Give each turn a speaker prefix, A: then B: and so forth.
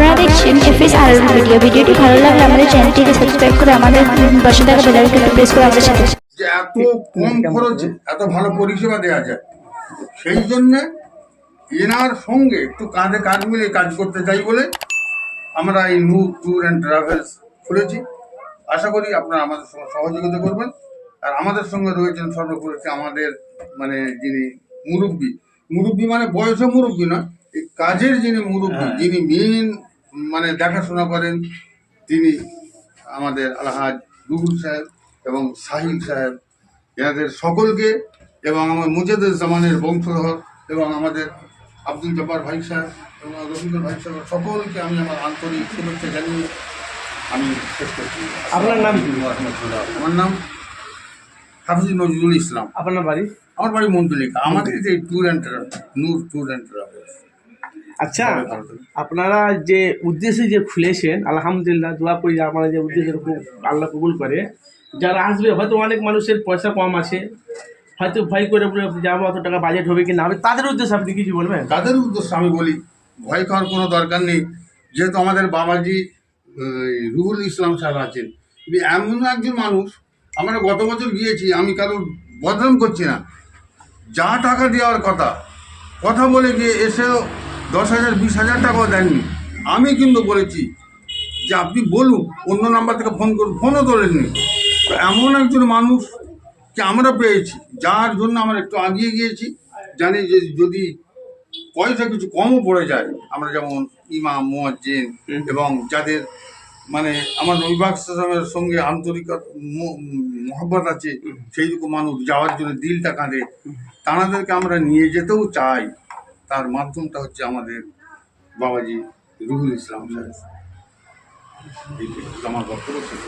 A: আপনারা দেখছেন এফএস আর ভিডিও ভিডিওটি ভালো লাগলে আমাদের চ্যানেলটিকে সাবস্ক্রাইব করে আমাদের পাশে থাকা বেল আইকনটি প্রেস করে আমাদের সাথে
B: যে এত কম খরচে এত ভালো পরিষেবা দেওয়া যায় সেই জন্য এনার সঙ্গে একটু কাঁধে কাঁধ মিলে কাজ করতে চাই বলে আমরা এই নূর ট্যুর অ্যান্ড ট্রাভেলস খুলেছি। আশা করি আপনারা আমাদের সঙ্গে সহযোগিতা করবেন। আর আমাদের সঙ্গে রয়েছেন সর্বোপরি আমাদের মানে যিনি মুরব্বী। মুরব্বী মানে বয়সে মুরব্বী না এই কাজের যিনি মুরব্বী যিনি মেন মানে দেখাশোনা করেন তিনি আমাদের আলহাজ রুহুল সাহেব এবং সাহিল সাহেব। এনাদের সকলকে এবং আমার মুজাদের জামানের বংশধর এবং আমাদের আব্দুল জব্বার ভাই সাহেব এবং রবীন্দ্র ভাই সাহেব সকলকে আমি আমার আন্তরিক শুভেচ্ছা জানিয়ে আমি শেষ করছি।
C: আপনার নাম?
B: আমার নাম হাফিজ নজরুল ইসলাম।
C: আপনার বাড়ি?
B: আমার বাড়ি মন্ডলিকা আমাদের যে ট্যুর অ্যান্ড নূর ট্যুর অ্যান্ড ট্রাভেলস
C: আচ্ছা আপনারা যে উদ্দেশ্যে যে খুলেছেন আলহামদুলিল্লাহ দোয়া করি যে আপনারা যে উদ্দেশ্যে খুব আল্লাহ কবুল করে। যারা আসবে হয়তো অনেক মানুষের পয়সা কম আছে হয়তো ভয় করে বলে যাব অত টাকা বাজেট হবে কি না হবে তাদের উদ্দেশ্যে আপনি কিছু বলবেন?
B: তাদের উদ্দেশ্যে আমি বলি ভয় খাওয়ার কোনো দরকার নেই। যেহেতু আমাদের বাবাজি এই, রুহুল ইসলাম সাহেব আছেন। তিনি এমন একজন মানুষ আমরা গত বছর গিয়েছি আমি কারোর বদনাম করছি না। যা টাকা দেওয়ার কথা কথা বলে গিয়ে এসেও দশ হাজার বিশ হাজার টাকাও দেননি। আমি কিন্তু বলেছি যে আপনি বলুন অন্য নাম্বার থেকে ফোন করুন ফোনও তোলেননি। এমন একজন মানুষ যে আমরা পেয়েছি যার জন্য আমরা একটু আগিয়ে গিয়েছি জানি যে যদি পয়সা কিছু কমও পড়ে যায় আমরা যেমন ইমাম মুয়াজ্জিন এবং যাদের মানে আমার নৈবাক সালামের সঙ্গে আন্তরিকতা মহব্বত আছে সেইটুকু মানুষ যাওয়ার জন্য দিলটা কাঁদে তাঁদেরকে আমরা নিয়ে যেতেও চাই। তার মাধ্যমটা হচ্ছে আমাদের বাবাজি রুহুল ইসলাম সাহেব আমার বক্তব্য শেষ